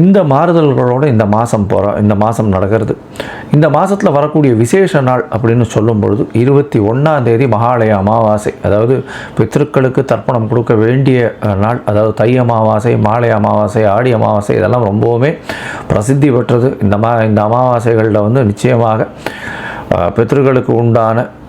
இந்த மாறுதல்களோடு இந்த மாதம் போகிற இந்த மாதம் நடக்கிறது. இந்த மாதத்தில் வரக்கூடிய விசேஷ நாள் அப்படின்னு சொல்லும் பொழுது இருபத்தி ஒன்றாம் தேதி மகாலய அமாவாசை. அதாவது பித்திருக்களுக்கு தர்ப்பணம் கொடுக்க வேண்டிய நாள். அதாவது தை அமாவாசை மாலை அமாவாசை ஆடி அமாவாசை இதெல்லாம் ரொம்பவுமே பிரசித்தி பெற்றது. இந்த மா இந்த அமாவாசைகளில் வந்து நிச்சயமாக பித்திருக்களுக்கு உண்டான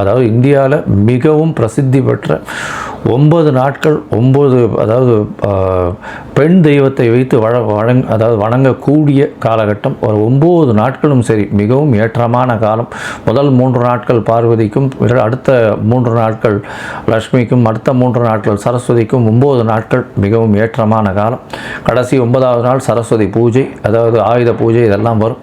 அதாவது இந்தியாவில் மிகவும் பிரசித்தி பெற்ற ஒன்பது நாட்கள் ஒம்பது அதாவது பெண் தெய்வத்தை வைத்து வழ வழங் அதாவது வணங்கக்கூடிய காலகட்டம். ஒரு ஒம்பது நாட்களும் சரி மிகவும் ஏற்றமான காலம். முதல் மூன்று நாட்கள் பார்வதிக்கும் அடுத்த மூன்று நாட்கள் லக்ஷ்மிக்கும் அடுத்த மூன்று நாட்கள் சரஸ்வதிக்கும் ஒம்பது நாட்கள் மிகவும் ஏற்றமான காலம். கடைசி ஒன்பதாவது நாள் சரஸ்வதி பூஜை அதாவது ஆயுத பூஜை இதெல்லாம் வரும்.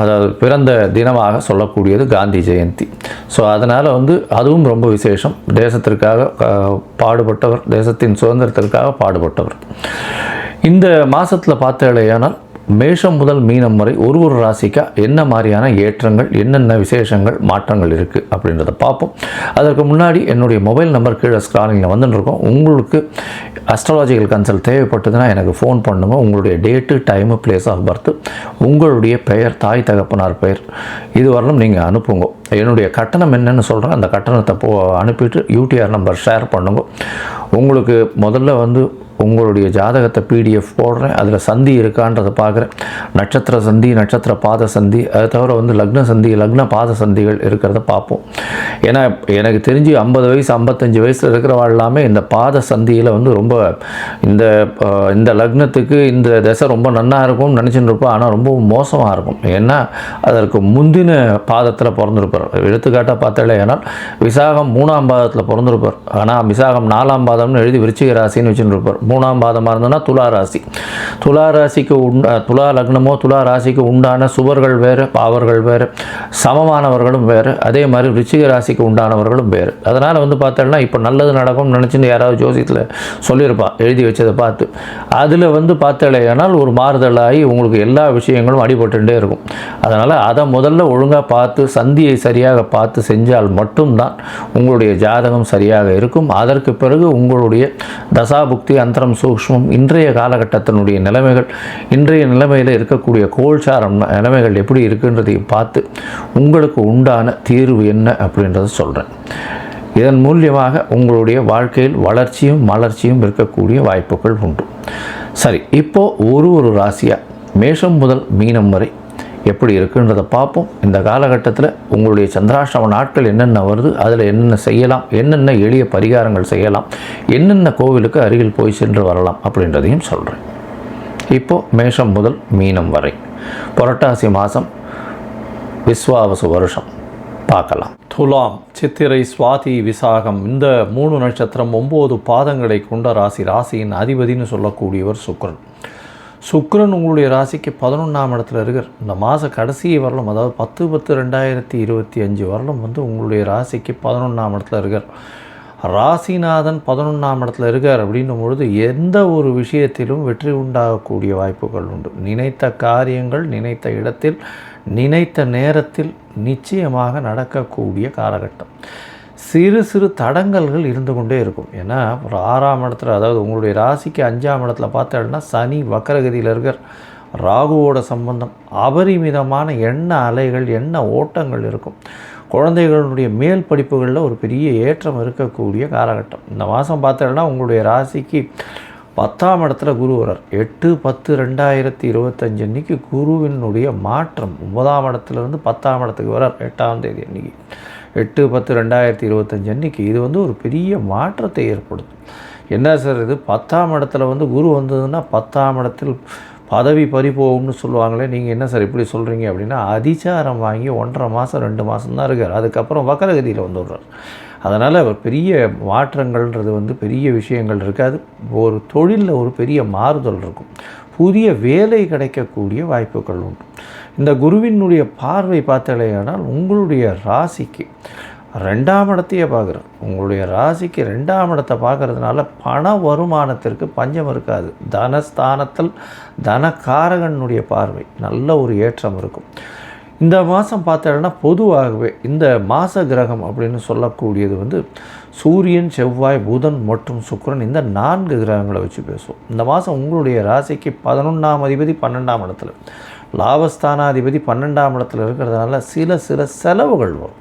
அதாவது பிறந்த தினமாக சொல்லக்கூடியது காந்தி ஜெயந்தி. ஸோ அதனால் வந்து அதுவும் ரொம்ப விசேஷம். தேசத்திற்காக பாடுபட்டவர் தேசத்தின் சுதந்திரத்திற்காக பாடுபட்டவர். இந்த மாதத்தில் பார்த்தாலேயானால் மேஷம் முதல் மீனம் வரை ஒரு ஒரு ராசிக்கா என்ன மாதிரியான ஏற்றங்கள் என்னென்ன விசேஷங்கள் மாற்றங்கள் இருக்குது அப்படின்றத பார்ப்போம். அதற்கு முன்னாடி என்னுடைய மொபைல் நம்பர் கீழே ஸ்க்ராலிங்கில் வந்துட்டுருக்கோம் உங்களுக்கு அஸ்ட்ராலஜிக்கல் கன்சல்ட் தேவைப்பட்டதுன்னா எனக்கு ஃபோன் பண்ணுங்கள் உங்களுடைய date time place of birth உங்களுடைய பெயர் தாய் தகப்பனார் பெயர். இது வரலும் நீங்கள் அனுப்புங்க. என்னுடைய கட்டணம் என்னன்னு சொல்கிறேன் அந்த கட்டணத்தை போ அனுப்பிட்டு யூடிஆர் நம்பர் ஷேர் பண்ணுங்க. உங்களுக்கு முதல்ல வந்து உங்களுடைய ஜாதகத்தை பிடிஎஃப் போடுறேன். அதில் சந்தி இருக்கான்றதை பார்க்குறேன். நட்சத்திர சந்தி நட்சத்திர பாத சந்தி அது தவிர வந்து லக்ன சந்தி லக்ன பாத சந்திகள் இருக்கிறத பார்ப்போம். ஏன்னா எனக்கு தெரிஞ்சு ஐம்பது வயசு ஐம்பத்தஞ்சு வயசில் இருக்கிறவா எல்லாமே இந்த பாத சந்தியில் வந்து ரொம்ப இந்த இந்த லக்னத்துக்கு இந்த தசை ரொம்ப நன்னாக இருக்கும்னு நினச்சிட்டு இருப்போம் ஆனால் ரொம்ப மோசமாக இருக்கும். ஏன்னா அதற்கு முந்தின பாதத்தில் பிறந்திருப்பார். பிறந்திருப்பார் எடுத்துக்காட்டாக பார்த்தாலே ஏன்னால் விசாகம் மூணாம் பாதத்தில் பிறந்திருப்பார். ஆனால் விசாகம் நாலாம் பாதம்னு எழுதி விருச்சிக ராசின்னு வச்சுருப்பார் மூணாம் பாதமாக இருந்ததுன்னா துலா ராசி. துலா ராசிக்கு உண்டா துலா லக்னமோ துலா ராசிக்கு உண்டான சுவர்கள் வேறு பாவர்கள் வேறு சமமானவர்களும் வேறு அதே மாதிரி ரிச்சிக ராசிக்கு உண்டானவர்களும் வேறு. அதனால் வந்து பார்த்தோம்னா இப்போ நல்லது நடக்கும்னு நினச்சின்னு யாராவது ஜோசியத்தில் சொல்லியிருப்பான் எழுதி வச்சதை பார்த்து. அதில் வந்து பார்த்தாலேயானால் ஒரு மாறுதலாகி உங்களுக்கு எல்லா விஷயங்களும் அடிபட்டுகிட்டே இருக்கும். அதனால் அதை முதல்ல ஒழுங்காக பார்த்து சந்தியை சரியாக பார்த்து செஞ்சால் மட்டும்தான் உங்களுடைய ஜாதகம் சரியாக இருக்கும். அதற்கு பிறகு உங்களுடைய தசாபுக்தி அந்தரம் சூக்ஷ்மம் இன்றைய காலகட்டத்தினுடைய நிலைமைகள் இன்றைய நிலைமையில் இருக்கக்கூடிய கோல்சாரம் நிலைமைகள் எப்படி இருக்குன்றதையும் பார்த்து உங்களுக்கு உண்டான தீர்வு என்ன அப்படின்றத சொல்கிறேன் இதன் மூலியமாக உங்களுடைய வாழ்க்கையில் வளர்ச்சியும் மலர்ச்சியும் இருக்கக்கூடிய வாய்ப்புகள் உண்டு. சரி இப்போ ஒரு ஒரு ராசியாக மேஷம் முதல் மீனம் வரை எப்படி இருக்குன்றதை பார்ப்போம். இந்த காலகட்டத்தில் உங்களுடைய சந்திராஷ்டம நாட்கள் என்னென்ன வருது அதில் என்னென்ன செய்யலாம் என்னென்ன எளிய பரிகாரங்கள் செய்யலாம் என்னென்ன கோவிலுக்கு அருகில் போய் சென்று வரலாம் அப்படின்றதையும் சொல்கிறேன் இப்போது மேஷம் முதல் மீனம் வரை. புரட்டாசி மாதம் விஸ்வாவசு வருஷம். பார்க்கலாம். துலாம் சித்திரை சுவாதி விசாகம் இந்த மூணு நட்சத்திரம் ஒம்பது பாதங்களை கொண்ட ராசி ராசியின் அதிபதினு சொல்லக்கூடியவர் சுக்ரன் சுக்ரன் உங்களுடைய ராசிக்கு பதினொன்றாம் இடத்துல இருக்கார். இந்த மாத கடைசி வரலும் அதாவது பத்து பத்து ரெண்டாயிரத்தி இருபத்தி அஞ்சு வரலும் வந்து உங்களுடைய ராசிக்கு பதினொன்றாம் இடத்துல இருக்கார். ராசிநாதன் பதினொன்றாம் இடத்துல இருக்கார் அப்படின்னும் பொழுது எந்த ஒரு விஷயத்திலும் வெற்றி உண்டாகக்கூடிய வாய்ப்புகள் உண்டு. நினைத்த காரியங்கள் நினைத்த இடத்தில் நினைத்த நேரத்தில் நிச்சயமாக நடக்கக்கூடிய காலகட்டம். சிறு சிறு தடங்கல்கள் இருந்து கொண்டே இருக்கும். ஏன்னா ஒரு ஆறாம் இடத்துல அதாவது உங்களுடைய ராசிக்கு அஞ்சாம் இடத்துல பார்த்தோம்னா சனி வக்கரகதியில் இருக்கிற ராகுவோட சம்பந்தம் அபரிமிதமான எண்ண அலைகள் எண்ண ஓட்டங்கள் இருக்கும். குழந்தைகளுடைய மேல் படிப்புகளில் ஒரு பெரிய ஏற்றம் இருக்கக்கூடிய காலகட்டம். இந்த மாதம் பார்த்தோம்னா உங்களுடைய ராசிக்கு பத்தாம் இடத்துல குரு வரார் எட்டு பத்து ரெண்டாயிரத்தி இருபத்தஞ்சு அன்னைக்கு குருவினுடைய மாற்றம் ஒன்பதாம் இடத்துலேருந்து பத்தாம் இடத்துக்கு வரார் எட்டாம் தேதி அன்னைக்கு. எட்டு பத்து ரெண்டாயிரத்தி இருபத்தஞ்சு அன்னைக்கு இது வந்து ஒரு பெரிய மாற்றத்தை ஏற்படுத்தும். என்ன சார் இது? பத்தாம் இடத்துல வந்து குரு வந்ததுன்னா பத்தாம் இடத்தில் பதவி பறிப்போகும்னு சொல்லுவாங்களே நீங்கள் என்ன சார் இப்படி சொல்கிறீங்க அப்படின்னா அதிச்சாரம் வாங்கி ஒன்றரை மாதம் ரெண்டு மாதம் தான் இருக்கார். அதுக்கப்புறம் வக்கரகதியில் வந்து விடுறார் அதனால் பெரிய மாற்றங்கள்ன்றது வந்து பெரிய விஷயங்கள் இருக்காது. ஒரு தொழிலில் ஒரு பெரிய மாறுதல் இருக்கும். புதிய வேலை கிடைக்கக்கூடிய வாய்ப்புகள் உண்டு. இந்த குருவினுடைய பார்வை பார்த்தாலேயானால் உங்களுடைய ராசிக்கு ரெண்டாம் இடத்தையே பார்க்குறோம் உங்களுடைய ராசிக்கு ரெண்டாம் இடத்தை பார்க்கறதுனால பண வருமானத்திற்கு பஞ்சம் இருக்காது. தனஸ்தானத்தில் தனக்காரகனுடைய பார்வை நல்ல ஒரு ஏற்றம் இருக்கும். இந்த மாதம் பார்த்தோன்னா பொதுவாகவே இந்த மாச கிரகம் அப்படின்னு சொல்லக்கூடியது வந்து சூரியன் செவ்வாய் புதன் மற்றும் சுக்கரன் இந்த நான்கு கிரகங்களை வச்சு பேசுவோம். இந்த மாதம் உங்களுடைய ராசிக்கு பதினொன்றாம் அதிபதி பன்னெண்டாம் இடத்துல. லாபஸ்தானாதிபதி பன்னெண்டாம் இடத்துல இருக்கிறதுனால சில சில செலவுகள் வரும்.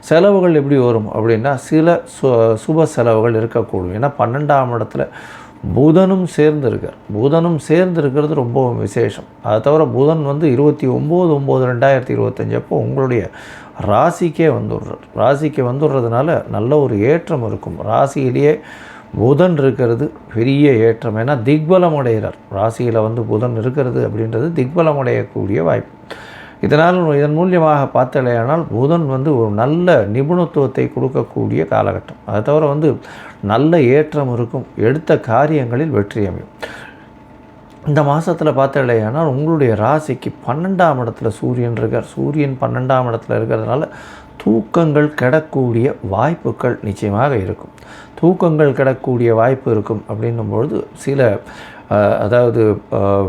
செலவுகள் எப்படி வரும் அப்படின்னா சில சு சுப செலவுகள் இருக்கக்கூடும். ஏன்னா பன்னெண்டாம் இடத்துல புதனும் சேர்ந்து இருக்கார் புதனும் சேர்ந்து இருக்கிறது ரொம்ப விசேஷம். அதை தவிர புதன் வந்து இருபத்தி ஒம்பது ஒம்பது ரெண்டாயிரத்தி இருபத்தஞ்சு அப்போ உங்களுடைய ராசிக்கே வந்துடுறார். ராசிக்கு வந்துடுறதுனால நல்ல ஒரு ஏற்றம் இருக்கும். ராசியிலேயே புதன் இருக்கிறது பெரிய ஏற்றம். ஏன்னா திக்பலமுடையிறார் ராசியில் வந்து புதன் இருக்கிறது அப்படின்றது திக்பலமுடையக்கூடிய வாய்ப்பு. இதனால் இதன் மூலியமாக பார்த்தலையானால் புதன் வந்து ஒரு நல்ல நிபுணத்துவத்தை கொடுக்கக்கூடிய காலகட்டம். அதை தவிர வந்து நல்ல ஏற்றம் இருக்கும் எடுத்த காரியங்களில் வெற்றி அமையும். இந்த மாதத்தில் பார்த்தலையானால் உங்களுடைய ராசிக்கு பன்னெண்டாம் இடத்துல சூரியன் இருக்கார். சூரியன் பன்னெண்டாம் இடத்துல இருக்கிறதுனால தூக்கங்கள் கிடக்கூடிய வாய்ப்புகள் நிச்சயமாக இருக்கும். தூக்கங்கள் கிடக்கூடிய வாய்ப்பு இருக்கும் அப்படின்னும்பொழுது சில அதாவது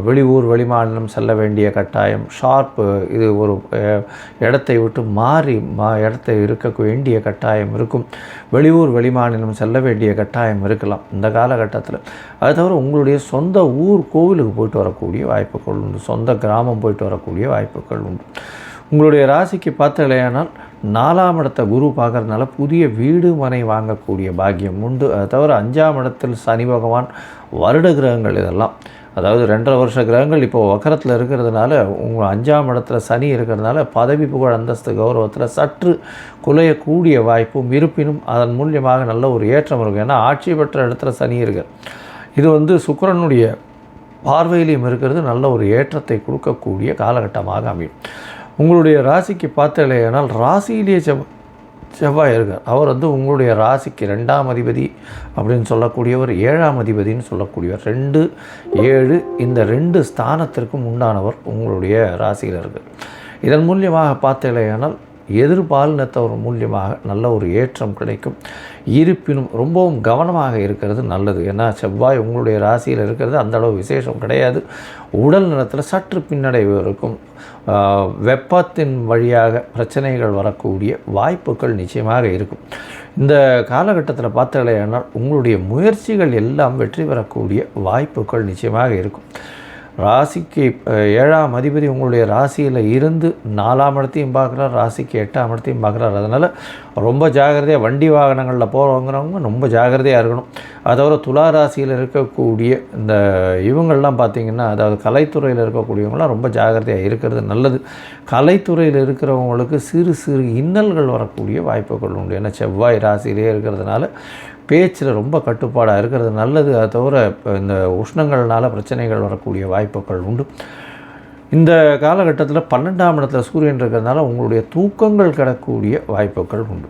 வெளியூர் வெளிமாநிலம் செல்ல வேண்டிய கட்டாயம் ஷார்ப்பு இது ஒரு இடத்தை விட்டு மாறி மா இடத்தை இருக்க வேண்டிய கட்டாயம் இருக்கும். வெளியூர் வெளிமாநிலம் செல்ல வேண்டிய கட்டாயம் இருக்கலாம் இந்த காலகட்டத்தில். அது தவிர உங்களுடைய சொந்த ஊர் கோவிலுக்கு போயிட்டு வரக்கூடிய வாய்ப்புகள் உண்டு. சொந்த கிராமம் போயிட்டு வரக்கூடிய வாய்ப்புகள் உண்டு. உங்களுடைய ராசிக்கு பார்த்தலையானால் நாலாம் இடத்த குரு பார்க்கறதுனால புதிய வீடு மனை வாங்கக்கூடிய பாக்கியம் உண்டு. அதை தவிர அஞ்சாம் இடத்தில் சனி பகவான் வருட கிரகங்கள் இதெல்லாம். அதாவது ரெண்டரை வருஷ கிரகங்கள் இப்போது வக்கரத்தில் இருக்கிறதுனால உங்கள் அஞ்சாம் இடத்துல சனி இருக்கிறதுனால பதவி புகழ் அந்தஸ்து கௌரவத்தில் சற்று குலையக்கூடிய வாய்ப்பும் இருப்பினும் அதன் மூலியமாக நல்ல ஒரு ஏற்றம் இருக்கும். ஏன்னா ஆட்சி பெற்ற இடத்துல சனி இருக்கு. இது வந்து சுக்கரனுடைய பார்வையிலையும் இருக்கிறது நல்ல ஒரு ஏற்றத்தை கொடுக்கக்கூடிய காலகட்டமாக அமையும். உங்களுடைய ராசிக்கு பார்த்தலையானால் ராசியிலேயே செவ் செவ்வாய் இருக்கார். அவர் வந்து உங்களுடைய ராசிக்கு ரெண்டாம் அதிபதி அப்படின்னு சொல்லக்கூடியவர் ஏழாம் அதிபதின்னு சொல்லக்கூடியவர். ரெண்டு ஏழு இந்த ரெண்டு ஸ்தானத்திற்கும் உண்டானவர் உங்களுடைய ராசியில் இருக்கார் இதன் மூலியமாக பார்த்தலையானால் எதிர்பாலினத்தவர் மூலியமாக நல்ல ஒரு ஏற்றம் கிடைக்கும். இருப்பினும் ரொம்பவும் கவனமாக இருக்கிறது நல்லது. ஏன்னா செவ்வாய் உங்களுடைய ராசியில் இருக்கிறது அந்த அளவு விசேஷம் கிடையாது. உடல் நலத்தில் சற்று பின்னடைவு இருக்கும். வெப்பத்தின் வழியாக பிரச்சனைகள் வரக்கூடிய வாய்ப்புகள் நிச்சயமாக இருக்கும். இந்த காலகட்டத்தில் பார்த்தீங்களேனால் உங்களுடைய முயற்சிகள் எல்லாம் வெற்றி பெறக்கூடிய வாய்ப்புகள் நிச்சயமாக இருக்கும். ராசிக்கு ஏழாம் அதிபதி உங்களுடைய ராசியில் இருந்து நாலாம் இடத்தையும் பார்க்குறார் ராசிக்கு எட்டாம் இடத்தையும் பார்க்குறார். அதனால் ரொம்ப ஜாகிரதையாக வண்டி வாகனங்களில் போகிறவங்கிறவங்க ரொம்ப ஜாகிரதையாக இருக்கணும். அதை தவிர துலா ராசியில் இருக்கக்கூடிய இந்த இவங்கள்லாம் பார்த்திங்கன்னா அதாவது கலைத்துறையில் இருக்கக்கூடியவங்களாம் ரொம்ப ஜாகிரதையாக இருக்கிறது நல்லது. கலைத்துறையில் இருக்கிறவங்களுக்கு சிறு சிறு இன்னல்கள் வரக்கூடிய வாய்ப்புகள் உண்டு. ஏன்னா செவ்வாய் ராசியிலே இருக்கிறதுனால பேச்சில் ரொம்ப கட்டுப்பாடாக இருக்கிறது நல்லது. அதை தவிர இப்போ இந்த உஷ்ணங்கள்னால பிரச்சனைகள் வரக்கூடிய வாய்ப்புகள் உண்டு. இந்த காலகட்டத்தில் பன்னெண்டாம் இடத்துல சூரியன் இருக்கிறதுனால உங்களுடைய தூக்கங்கள் கிடக்கூடிய வாய்ப்புகள் உண்டு.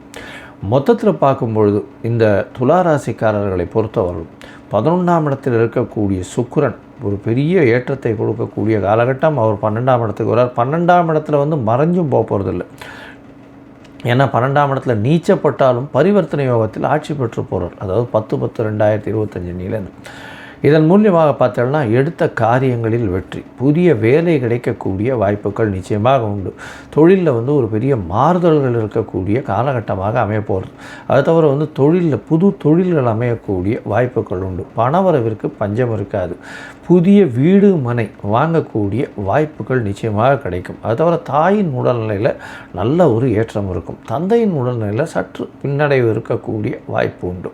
மொத்தத்தில் பார்க்கும்பொழுது இந்த துளாராசிக்காரர்களை பொறுத்தவரையும் பதினொன்றாம் இடத்தில் இருக்கக்கூடிய சுக்கிரன் ஒரு பெரிய ஏற்றத்தை கொடுக்கக்கூடிய காலகட்டம். அவர் பன்னெண்டாம் இடத்துக்கு வர்றார். பன்னெண்டாம் இடத்துல வந்து மறைஞ்சும் போக போகிறதில்ல ஏன்னா பன்னெண்டாம் இடத்துல நீச்சப்பட்டாலும் பரிவர்த்தனை யோகத்தில் ஆட்சி பெற்று போகிறார் அதாவது பத்து பத்து ரெண்டாயிரத்தி இருபத்தஞ்சு நீலன்னு இதன் மூலியமாக பார்த்தோம்னா எடுத்த காரியங்களில் வெற்றி புதிய வேலை கிடைக்கக்கூடிய வாய்ப்புகள் நிச்சயமாக உண்டு. தொழிலில் வந்து ஒரு பெரிய மாறுதல்கள் இருக்கக்கூடிய காலகட்டமாக அமையப்போகிறது அதை அது தவிர வந்து தொழிலில் புது தொழில்கள் அமையக்கூடிய வாய்ப்புகள் உண்டு. பணவரவிற்கு பஞ்சம் இருக்காது. புதிய வீடு மனை வாங்கக்கூடிய வாய்ப்புகள் நிச்சயமாக கிடைக்கும். அது தவிர தாயின் உடல்நிலையில் நல்ல ஒரு ஏற்றம் இருக்கும். தந்தையின் உடல்நிலையில் சற்று பின்னடைவு இருக்கக்கூடிய வாய்ப்பு உண்டு.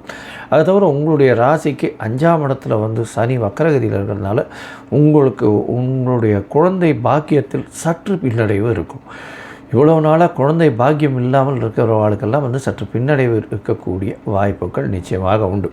அது தவிர உங்களுடைய ராசிக்கு அஞ்சாம் இடத்துல வந்து சனி வக்கரகதியில் இருக்கிறதுனால உங்களுக்கு உங்களுடைய குழந்தை பாக்கியத்தில் சற்று பின்னடைவு இருக்கும். இவ்வளவு நாளாக குழந்தை பாக்கியம் இல்லாமல் இருக்கிறவர்களுக்கெல்லாம் வந்து சற்று பின்னடைவு இருக்கக்கூடிய வாய்ப்புகள் நிச்சயமாக உண்டு.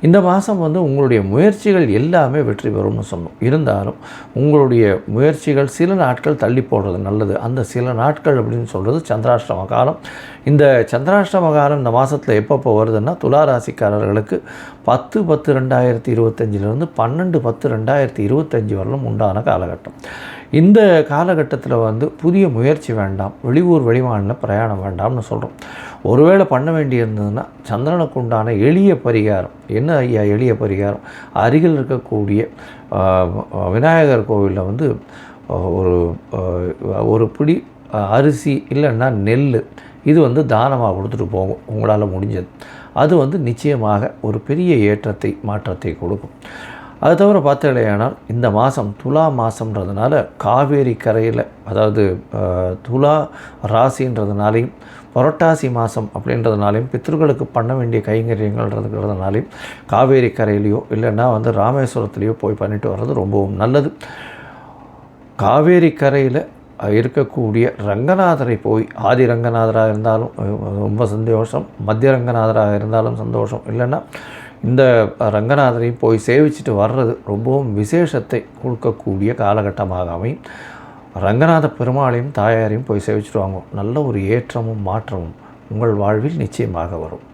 இந்த மாதம் வந்து உங்களுடைய முயற்சிகள் எல்லாமே வெற்றி பெறும்னு சொன்னோம். இருந்தாலும் உங்களுடைய முயற்சிகள் சில நாட்கள் தள்ளி போடுறது நல்லது. அந்த சில நாட்கள் அப்படின்னு சொல்கிறது சந்திராஷ்டம காலம். இந்த சந்திராஷ்டம காலம் இந்த மாதத்தில் எப்பப்போ வருதுன்னா துலா ராசிக்காரர்களுக்கு பத்து பத்து ரெண்டாயிரத்தி இருபத்தஞ்சிலிருந்து பன்னெண்டு பத்து ரெண்டாயிரத்தி இருபத்தஞ்சி வரலும் உண்டான காலகட்டம். இந்த காலகட்டத்தில் வந்து புதிய முயற்சி வேண்டாம் வெளியூர் வெளிமாநில பிரயாணம் வேண்டாம்னு சொல்கிறோம் ஒருவேளை பண்ண வேண்டியிருந்ததுன்னா சந்திரனுக்கு உண்டான எளிய பரிகாரம். என்ன ஐயா எளிய பரிகாரம்? அருகில் இருக்கக்கூடிய விநாயகர் கோவிலில் வந்து ஒரு ஒரு பிடி அரிசி இல்லைன்னா நெல் இது வந்து தானமாக கொடுத்துட்டு போகும். உங்களால் முடிஞ்சது. அது வந்து நிச்சயமாக ஒரு பெரிய ஏற்றத்தை மாற்றத்தை கொடுக்கும். அது தவிர பார்த்தீங்களேயானால் இந்த மாதம் துலா மாதம்ன்றதுனால காவேரி கரையில் அதாவது துலா ராசின்றதுனாலையும் புரட்டாசி மாதம் அப்படின்றதுனாலையும் பித்தர்களுக்கு பண்ண வேண்டிய கைங்கரியங்கள்ன்றதுங்கிறதுனாலையும் காவேரி கரையிலையோ இல்லைன்னா வந்து ராமேஸ்வரத்துலேயோ போய் பண்ணிட்டு வர்றது ரொம்பவும் நல்லது. காவேரி கரையில் இருக்கக்கூடிய ரங்கநாதரை போய் ஆதி ரங்கநாதராக இருந்தாலும் ரொம்ப சந்தோஷம் மத்திய ரங்கநாதராக இருந்தாலும் சந்தோஷம். இல்லைன்னா இந்த ரங்கநாதரையும் போய் சேவிச்சுட்டு வர்றது ரொம்பவும் விசேஷத்தை கொடுக்கக்கூடிய காலகட்டமாக அமையும். ரங்கநாத பெருமாளையும் தாயாரையும் போய் சேவிச்சுட்டு வாங்க. நல்ல ஒரு ஏற்றமும் மாற்றமும் உங்கள் வாழ்வில் நிச்சயமாக வரும்.